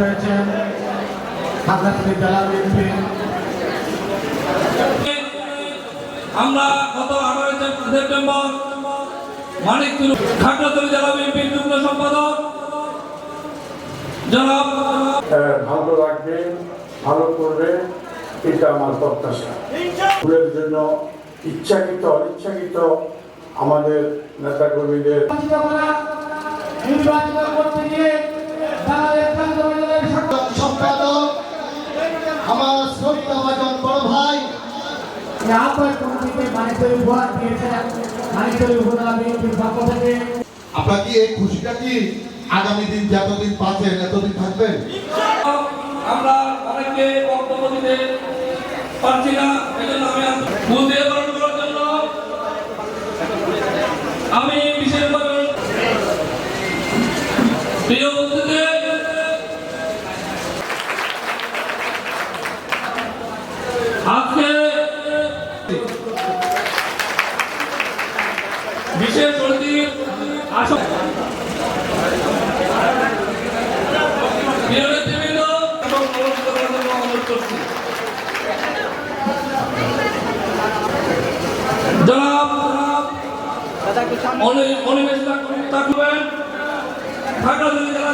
হয়েছেন খাগড়াছড়ি জেলা বিএনপি। আমরা গত আঠারোই সেপ্টেম্বর খাগড়াছড়ি জেলা বিএনপির যুগ্ম সম্পাদক। জনাব ভালো রাখবে ভালো করবে এটা আমার প্রত্যাশা। ফুলের জন্য ইচ্ছাকৃত অনিচ্ছাকৃত আমাদের নেতা কর্মীদের করা নির্বাচিত করতে গিয়ে আপনার কি এই খুশিটা কি আগামী দিন যতদিন পাচ্ছেন এতদিন থাকবেন? আমি বিশেষভাবে বিশেষ অতিথির আসন খাগড়াছড়ি জেলা